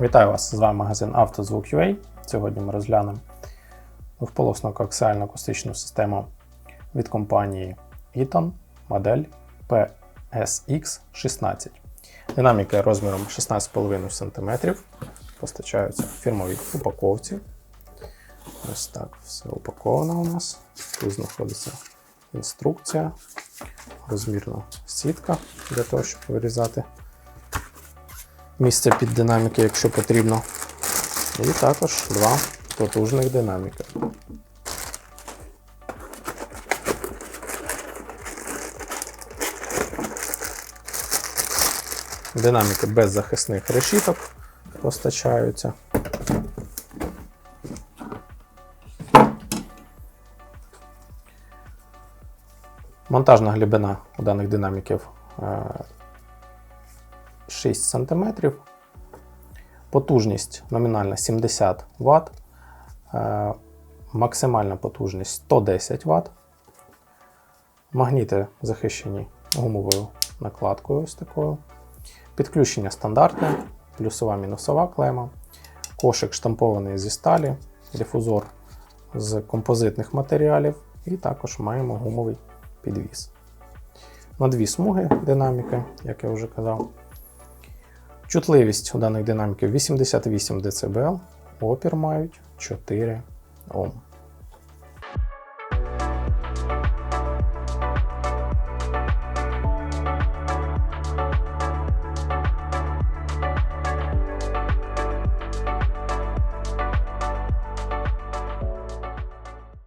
Вітаю вас! З вами магазин «Автозвук.UA». Сьогодні ми розглянемо двохполосну коаксіальну акустичну систему від компанії Eaton, модель PSX16. Динаміки розміром 16,5 см постачаються в фірмовій упаковці. Ось так все упаковано у нас. Тут знаходиться інструкція, розмірна сітка для того, щоб вирізати місце під динаміки, якщо потрібно. І також два потужних динаміки. Динаміки без захисних решіток постачаються. Монтажна глибина у даних динаміків е, 6 см. Потужність номінальна 70 Вт. Е, Максимальна потужність 110 Вт. Магніти захищені гумовою накладкою ось такою. Підключення стандартне, плюсова мінусова клема. Кошик штампований зі сталі, дифузор з композитних матеріалів, і також маємо гумовий підвіс. На дві смуги динаміки, як я вже казав. Чутливість у даних динаміків 88 дБ, опір мають 4 Ом.